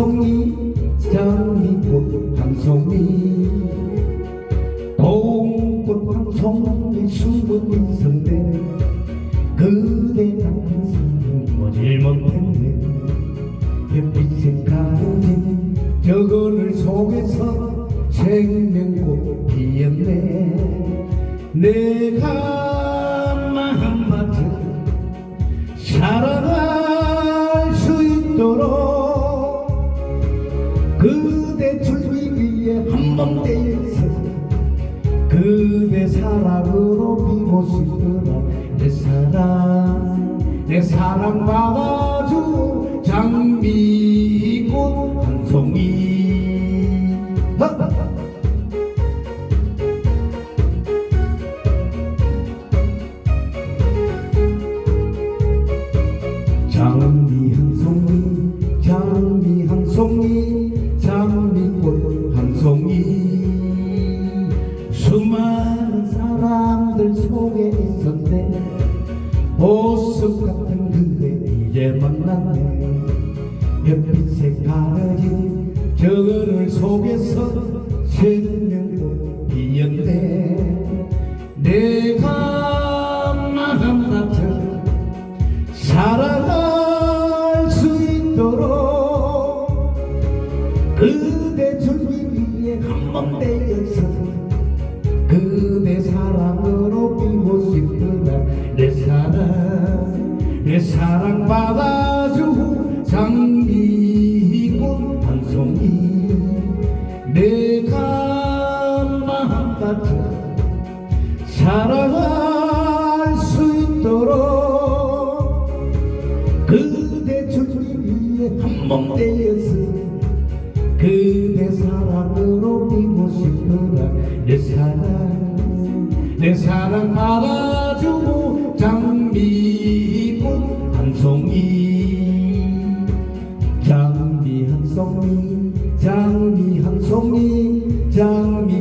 송이 장미꽃 한 송이. 동꽃 한 송이 숨은 인생대 그대 당신 뭐질 못했네. 햇빛에 가려진 저거를 속에서 생명꽃 피었네. 내가 마음 맞춰 사랑할 수 있도록 그대 사랑으로 비고 싶구나 내 사랑 내 사랑 받아주 장미꽃 한 송이 속에 있었네 보석 같은 그대 이제 만났네. 햇빛에 가려진 저거를 속에서 생명꽃 피었네. 내가 마음 같은 살아갈 수 있도록 그대 줄기 위에 한번 떼 내 사랑 받아주고 장미꽃 한 송이 내가 마음 같은 살아갈 수 있도록 그대 줄기 위에 한번 떼어서 그대 사랑으로 피고 싶구나 내 사랑 내 사랑 받아주고 송이 장미 한 송이 장미 한 송이 장미